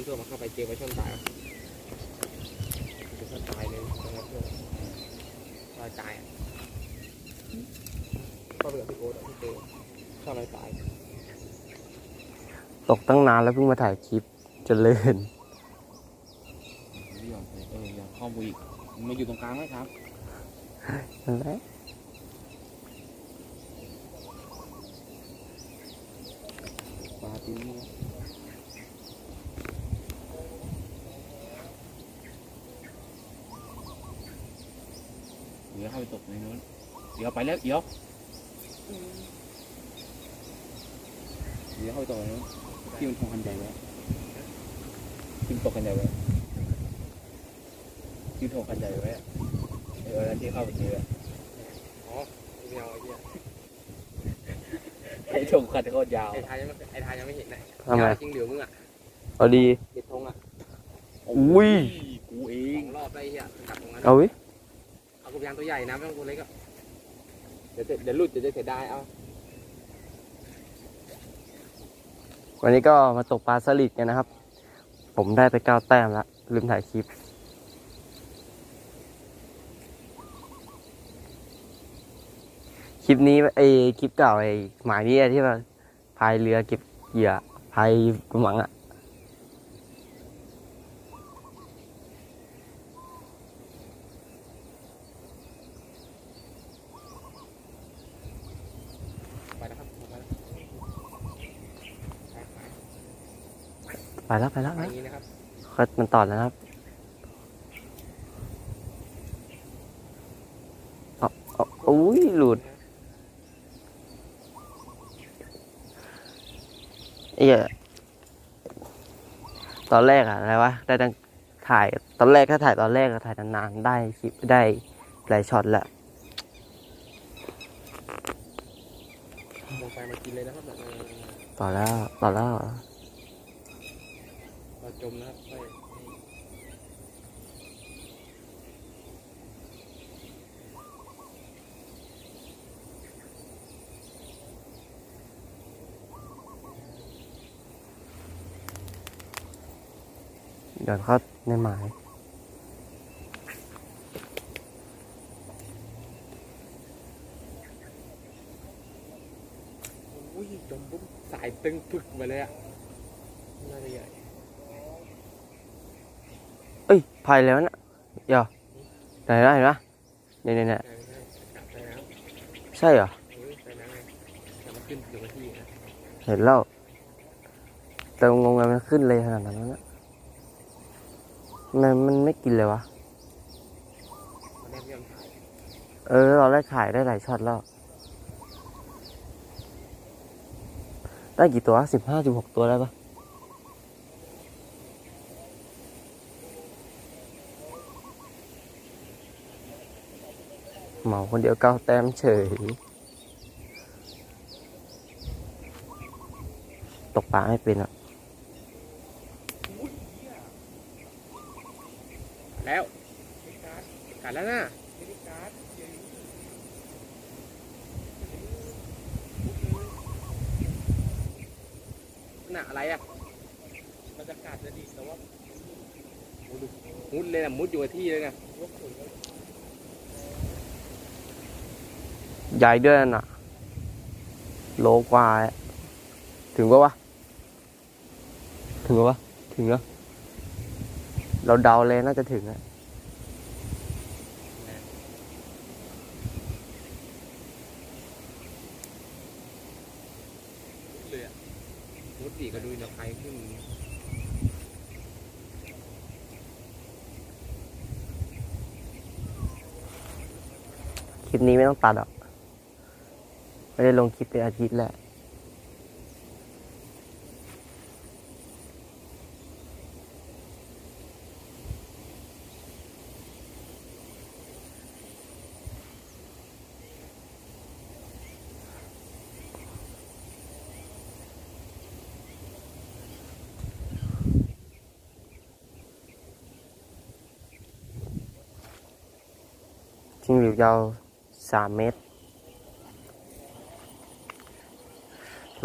ำท่วมมาเข้าไปเจอปลาช่อนตายปลาช่อนตายเลยตอนน้ำท่วมลอยตายอะก็ไปกับพี่โอ๊ตอะที่เจอช่อนลอยตาย ตกตั้งนานแล้วเพิ่งมาถ่ายคลิปเจริญไม่ยอมไปเอออยากเข้าไปอีกมาอยู่ตรงกลางไหมครับนั่นแหละปลาตีนี่เดี๋ยวเข้าไปตกในนู้น เดี๋ยวไปแล้วเดี๋ยวเดี๋ยวเข้าไปตกในนู้นที่มันทงคันใหญ่ไว้ที่มันตกคันใหญ่ไว้ที่มันทงคันใหญ่ไว้อะเออแล้วที่เข้าไปเจออะอ๋อไม่เอาไอ้เหี้ยไอ้ทงคันโคตรยาวไอ้ทายยังไม่ไอ้ทายยังไม่เห็นนะทำไม ยาวจริงเหลือมึงอะเอาดี เด็ดธงอะอุ้ย กูเอสง องรอบได้ไอ้เหี้ยกลับตรงนั้นเอาวิ เอากระยางตัวใหญ่นะไม่ต้องตัวเล็กอะเดี๋ยวจะเดี๋ยวหลุดเดี๋ยวจะเสียดายเอาวันนี้ก็มาตกปลาสลิดกันนะครับ ผมได้ไปเก้าแต้มแล้วลืมถ่ายคลิป คลิปนี้ไอคลิปเก่าไอหมายนี้ที่ว่าพายเรือเก็บเหยื่อพายกระมังอะ ไปแล้วครับไปแล้ว ไปแล้วไปแล้วไปนะอย่างนี้นะครับเขามันตอดแล้วนะครับเอาเอาอุ้ยหลุดไอ้เหี้ยตอนแรกอะอะไรวะ ได้ตั้งถ่าย ตอนแรกถ้าถ่ายตอนแรกก็ถ่ายนานๆ ได้คลิปได้หลายช็อตแหละลงไปมากินเลยนะครับแบบต่อแล้ว ต่อแล้วเรา จมนะครับค่อยเดี๋ยวเขาในหมายอุ้ยจมปุ๊บสายตึงปึกมาเลยอะน่าจะใหญ่ เอ้ยแล้วนะเดี๋ยวไหนนะเห็นปะเนี่ยเนี่ยเนี่ยใช่เหรอเห็นแล้วแต่งงไงมันขึ้นเลยขนาดนั้นนะมันมันไม่กินเลยวะตอนแรกเรายเออตอนแรกถ่ายได้หลายช็อตแล้ว ได้กี่ตัวสิบห้าสิบหกตัวได้ปะ เหมาคนเดียวเก้าแต้มเฉย ตกปลาไม่เป็นอะ แล้วกัดแล้วนะน่ะอะไรอะมันจะกัดจะดีแต่ว่ามุดเลยนะมุดอยู่กับที่เลยนะ ใหญ่ด้วยน่ะ โลกว่าอะถึงปะวะ ถึงปะวะ ถึงแล้ว เราเดาเลยน่าจะถึงอะเลยอะมุดปีกก็ดูเนาะใครขึ้นคลิปนี้ไม่ต้องตัดหรอก ไม่ได้ลงคลิปเป็นอาทิตย์แหละจิ้งหรีดยาวสามเมตร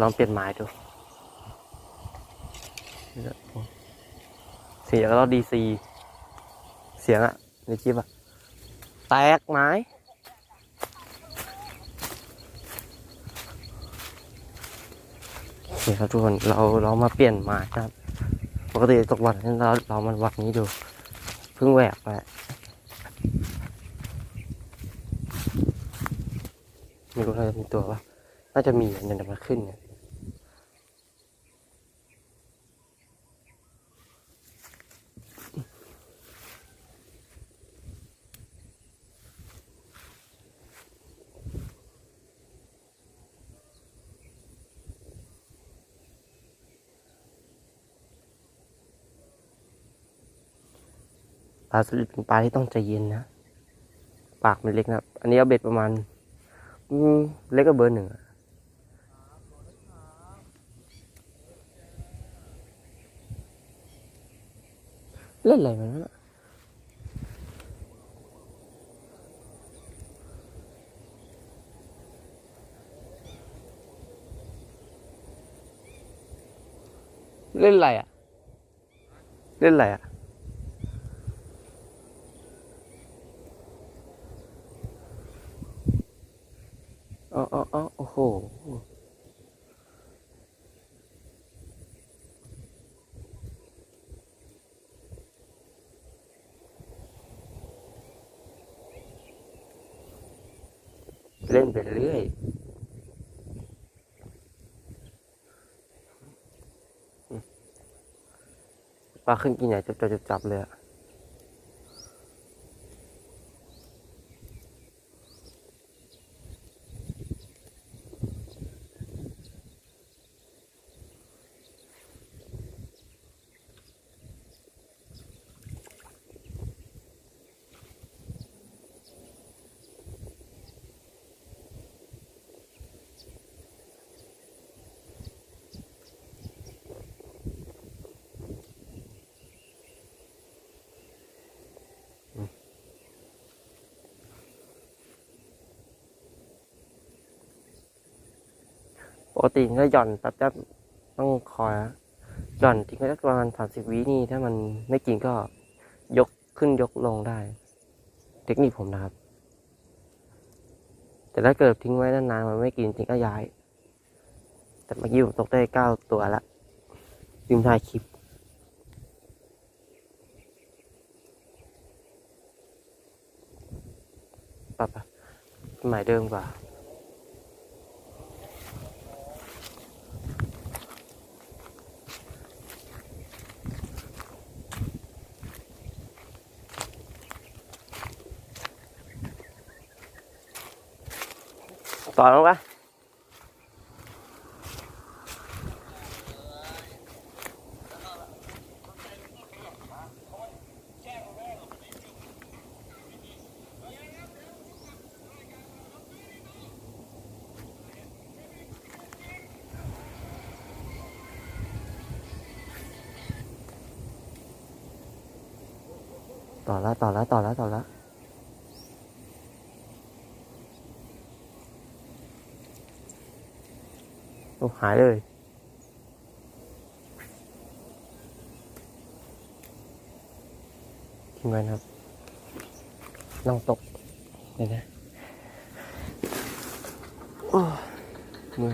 ลองเปลี่ยนไม้ดูเสียงแล้วดีซีเสียงอะในคลิปอะแตกไหมโอเคครับทุกคนเราเรามาเปลี่ยนไม้นะครับปกติตกวันเราเรามันวัดนี้ดูเพิ่งแหวกไปไม่รู้เราจะมีตัวปะน่าจะมีอะเดี๋ยวมันขึ้นเนี่ยาสลิดเป็นปลาที่ต้องใจเย็นนะ ปากมันเล็กนะครับ อันนี้เอาเบ็ดประมาณอืมเล็กก็เบอร์หนึ่งเล่นอะไรมันวะเล่นอะไรอะ เล่นอะไรอะ อ๋ออ๋ออ๋อโอ้โห เล่นไปเรื่อยปลาขึ้นกินใหญ่จับจับจับเลยอะ ปกติถ้าหย่อนแป๊บจะต้องคอยนะหย่อนทิ้งไว้สักประมาณสามสิบวินี่ถ้ามันไม่กินก็ยกขึ้นยกลงได้ เทคนิคผมนะครับ แต่ถ้าเกิดทิ้งไว้นานๆมันไม่กินจริงก็ย้าย แต่เมื่อกี้ผมตกได้เก้าตัวละลืมถ่ายคลิปปะปะหมายเดิมกว่า ต่อลงปะต่อแล้วต่อแล้วต่อแล้วต่อแล้ว โอ้ หายเลย ทิ้งไว้นะครับน้องตกเดี๋ยวนะโอ้เมื่อ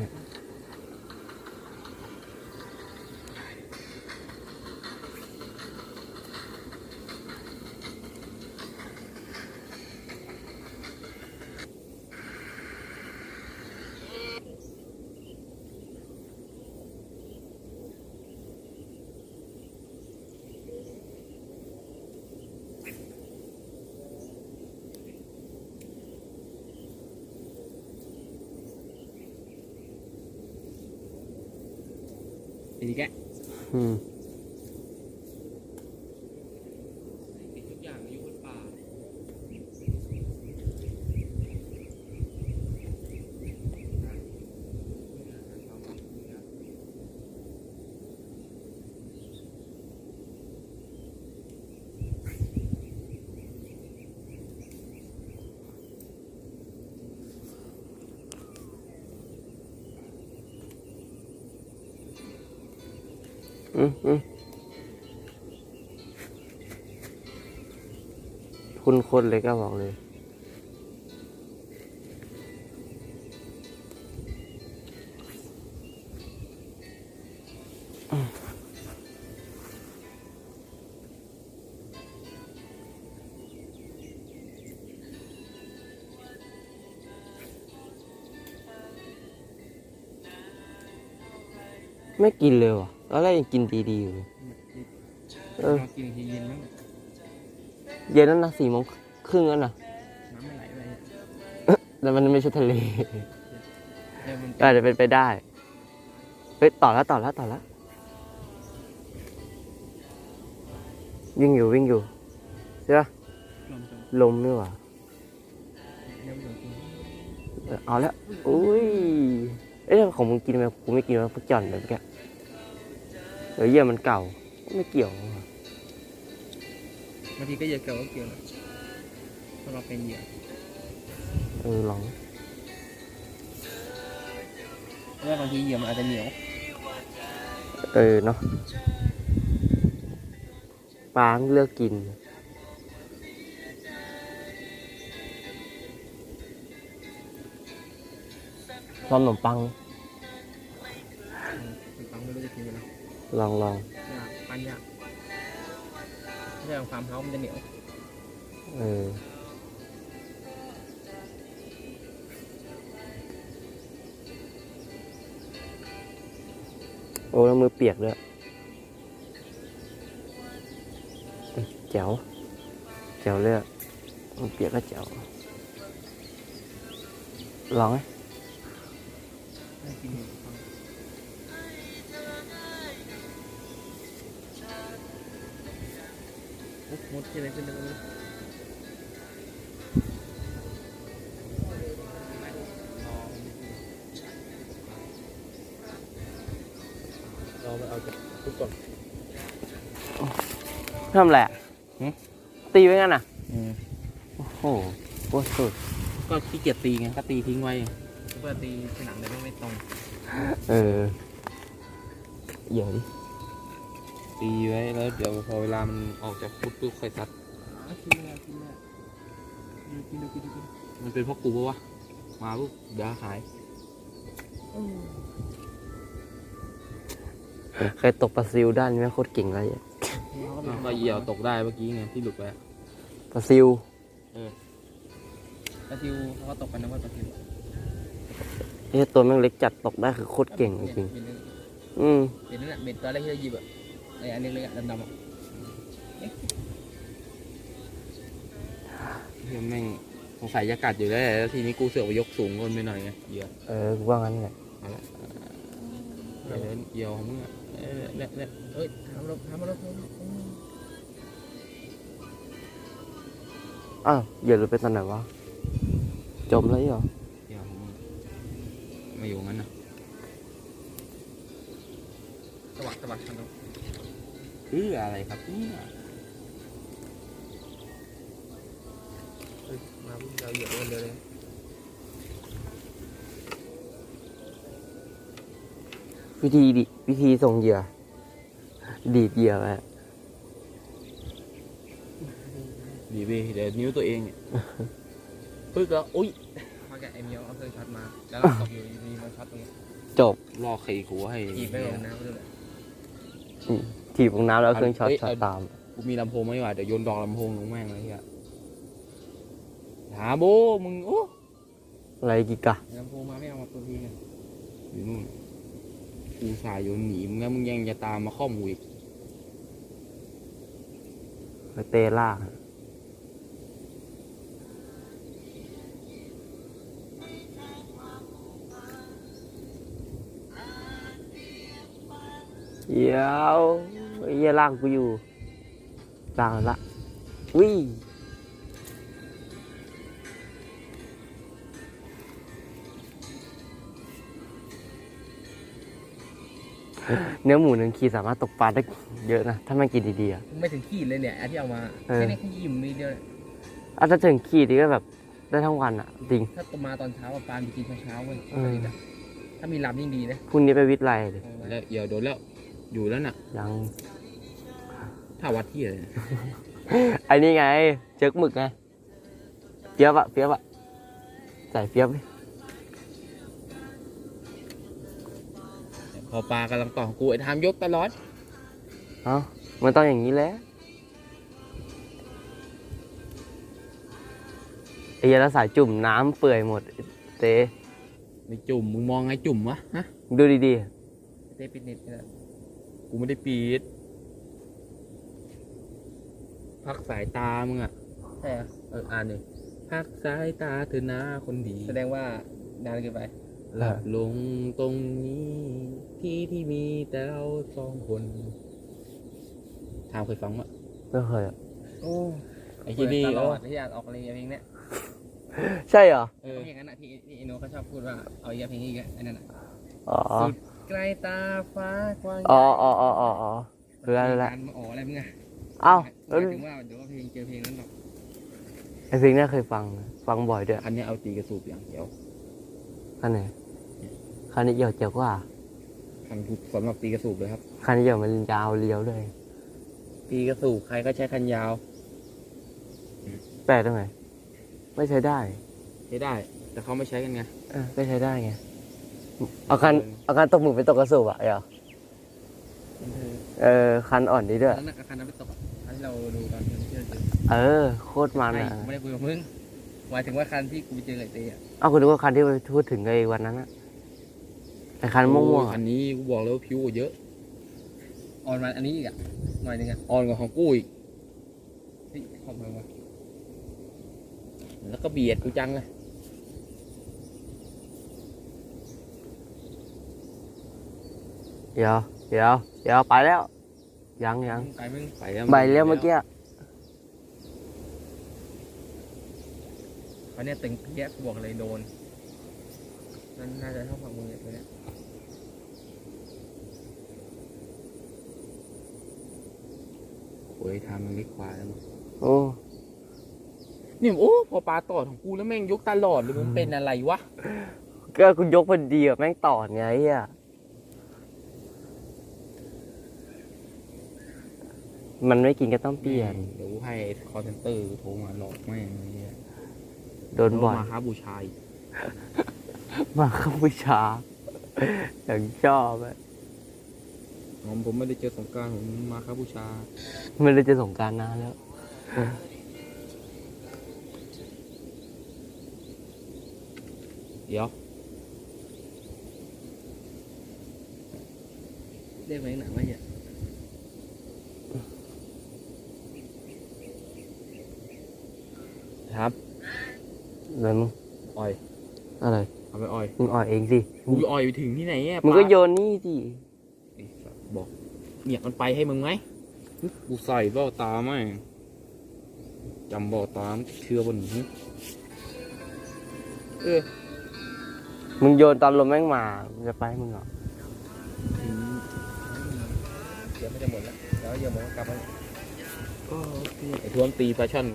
ยอี คุณคนเลยก็บอกเลย ไม่กินเลยว่ะตอนแรกยังกินดีๆอยู่เลยเออลองกินอีกทีเย็นมั้งเย็นแล้วนะสี่โมงครึ่งแล้วนะน้ำไม่ไหลเลยแต่มันไม่ใช่ทะเลเดี๋ยวมันอาจจะเป็นไปได้ เฮ้ยต่อแล้วต่อแล้วต่อแล้ววิ่งอยู่วิ่งอยู่ใช่ปะลมจมลมนี่หว่าเดี๋ยวมันจมเออเอาแล้วอุ้ย เอ๊ะของมึงกินไหมกูไม่กินแล้วพวกจ่อนแบบแก เออเยี่ยมันเก่าไม่เกี่ยวบางทีก็เหยื่อเก่าก็เกี่ยวนะเพราะเราเป็นเหยื่อเออลองเพราะว่าบางทีเหยื่อมันอาจจะเหนียวเออเนาะปลาเลือกกินชอบขนมปังถึง ลองลองยากปั้นยากเรื่องความเท้ามันจะเหนียวเออโอ้แล้วมือเปียกด้วยเอ้ยแจ๋วแจ๋วเลยอะมือเปียกก็แจ๋วลองไหม มดที่ไรขึ้นตรงนี้เราไปเอาจากทุกก่อนทำอะไรอะหึตีไว้งั้นอะ โอ้โหโคตรสุด ก็ขี้เกียจตีไง ก็ตีทิ้งไว้เพื่อตีผนังเลยไม่ตรง เออเดี๋ยวดิ ตีไว้แล้วเดี๋ยวพอเวลามันออกจากพุดปุ๊บค่อยซัดกินเลยกินเลยกินเลยกินเลยมันเป็นเพราะกูปะวะมาปุ๊บเดี๋ยวขายเคยตกปลาซิวด้านนี้ไหมโคตรเก่งเลยอะก็เหยี่ยวตกได้เมื่อกี้ไงที่หลุดไปปลาซิวปลาซิวเขาก็ตกกันนะว่าปลาซิวเฮ้ยตัวแม่งเล็กจัดตกได้คือโคตรเก่งจริงๆอืมเบ็ดนั่นแหละเบ็ดตัวแรกที่เราหยิบอะ ไอ้อันเล็กๆอะดำๆอะเฮ้ยแม่งสงสัยจะกัดอยู่แล้วแล้วทีนี้กูเสือกไปยกสูงก้นไปหน่อยไงเหยื่อเออกูว่างั้นแหละเอาละเดี๋ยวเหยี่ยวของมึงอะเอ้ยเนี่ยเนี่ยเอ้ยทำรบทำรบอ้าวอย่าหลุดไปตอนไหนวะจมแล้วเหรอเหยี่ยวของมึงมาอยู่งั้นนะสวัสดิ์สวัสดิ์ครับ เพื่ออะไรครับเนี่ยเฮ้ยมาเราเหยียบกันเดียวเลยวิธีดิวิธีส่งเหยื่อ ดีดเหยื่อไปดีไปเดี๋ยวนิ้วตัวเองเนี่ยปึ๊กแล้วอุ้ยพอแกไอเมียวเอาเครื่องช็อตมา แล้วก็ตกอยู่มีมันช็อตตรงนี้จบลอกขี่หัวให้อีกไม่ลงนะไม่รู้เลย ถีบลงน้ำแล้วเอาเครื่องช็อตเอ้ยช็อตเอาตาม กูมีลำโพงไหมวะเดี๋ยวโยนดอกลำโพงลงแม่งเลยเฮียหาโบมึงโอ้อะไรกิกะลำโพงมาไม่เอามาตัวพีไงอยู่นู่นกูสายโยนหนีมึงแล้วมึงยังจะตามมาข้อมูอีกไปเตะล่ากเดี๋ยวไอ้เหี้ ยล่างกูอยู่ล่างละวิเนื้อหมูหนึ่งขีดสามารถตกปลาได้เยอะนะ ถ้าไม่กินดีๆอะไม่ถึงขีดเลยเนี่ยอันที่เอามาเออแค่นี้แค่ยิ้มนิดเดียวเนี่ยอาจจะถึงขีดนี่ก็แบบได้ทั้งวันอะจริง ถ้าตมาตอนเช้าอะปลาจะกินเช้าๆเว้ยเออ ถ้ามีลำยิ่งดีนะ พรุ่งนี้ไปวิทย์ไรเลยแล้วเดี๋ยวโดนแล้ว อยู่แล้วน่ะ ยัง ถ้าวัดที่เลยไอ้นี่ไงเชือกหมึกไงเปียบอะเปียบอะใส่เปียบดิพอปลากำลังต่อของกูไอ้ทามยกตลอดเอ้ามันต้องอย่างนี้แหละไอ้เหี้ยแล้วสายจุ่มน้ำเปื่อยหมดเตในจุ่มมึงมองไงจุ่มวะฮะดูดีเต้ปิดเน็ตเนี่ยกูไม่ได้ปีด พักสายตามึงอะใช่เหรอเอออ่านหนึ่งพักสายตาเธอหน้าคนดีแสดงว่านานเกินไปหลับลงตรงนี้ที่ที่มีแต่เราสองคนทามเคยฟังมั้ยๆไม่เคยอะโอ้ไอ้ที่นี่ตลเอออดที่อยากออกอะไรเพลงเนี้ยใช่เหรอเออเพลงนั้นอะที่ที่อินโนเขาชอบพูดว่าเอาอีกเพลงนี้อีกไอ้นั่นอะอ๋อสุดไกลตาฟ้ากว้างอ๋ออ๋ออ๋ออ๋ออ๋อรู้แล้วรู้แล้วการมาอ๋ออะไรมึงอะ เอ้าหแล้วมายถึงว่าเดี๋ยวว่าเพลงเจอเพลงนั้นหรอกไอ้เพลงเนี้ยเคยฟังฟังบ่อยด้วยอันนี้เอาตีกระสูบอย่างเดียวคันไหนคันนี้เหี่ยวเจียวกว่าคันกูสำหรับตีกระสูบเลยครับ คันนี้เหี่ยวมันยาวเลี้ยวเลย ตีกระสูบใครก็ใช้คันยาวแปลกตรงไหนไม่ใช้ได้ใช้ได้ แต่เขาไม่ใช้กันไงเออไม่ใช้ได้ไงเอาคันเอาคันตกหมึกไปตกกระสุบอะเหรอมันคือเออคันอ่อนดีด้วยแล้วนักอาคารนั้นไปตกอะอันที่ เราดูตอนที่เราเจอเออ โคตรมันไม่อะกูไม่ได้คุยกับมึงหมายถึงว่าคันที่กูไปเจอไอ้เต้อะเอาคุณดูว่าคันที่ไปพูดถึงไอ้วันนั้นอะไอ้คันม่วงๆโอ้ยอะคันนี้กูบอกเลยว่าผิวกว่าเยอะ ออนมาอันนี้อีกอะหน่อยหนึงอะอ่อนกว่าของกูอีกเฮ้ยขอบมึงวะแล้วก็เบียดกูจังเลยเดี๋ยวเดี๋ยวเดี๋ยวไปแล้ว ยังยังไปมึงไปแล้วไปแล้วเมื่อกี้เขาเนี่ยตึงเพี้ยกูบอกเลยโดนนั่นน่าจะเท่าฝั่งมึงเนี่ยตัวเนี้ยโอ้ยทำมันไม่ควายแล้วมั้งโอ้เนี่ยโอ้พอปลาตอดของกูแล้วแม่งยกตลอดเลยมันเป็นอะไรวะ ก็คุณยกพอดีอะแม่งต่อไงอะ มันไม่กินก็ต้องเปลี่ยน เดี๋ยวให้คอเซนเตอร์โทรมาหลอกแม่งไอ้เหี้ยโดนบ่อย มาค้าบูชายมาเข้าวิชาอย่างชอบอะผมผมไม่ได้เจอสงกรารผมมาค้าบูชาไม่ได้จะสงกรารนานแล้ว เดี๋ยวเรียกไปหนังไว้เนี่ย ครับอะไรมึงอ่อย อะไรเอาไปอ่อยมึงอ่อยเองสิกูอ่อยไปถึงที่ไหนเนี่ยมึงก็ปลาโยนนี่สิไอ้สัสบอกเนี่ยมันไปให้มึงไหมกูใส่เบ้าตาไหมจำเบ้าตามนเชื่อบนนี้เออมึงโยนตอนลมแม่งมามันจะไปให้มึงเหรอเดี๋ยวไม่จะหมดแล้วแล้วเดี๋ยวหมดก็กลับมาไอ้ทวมตีปลาช่อน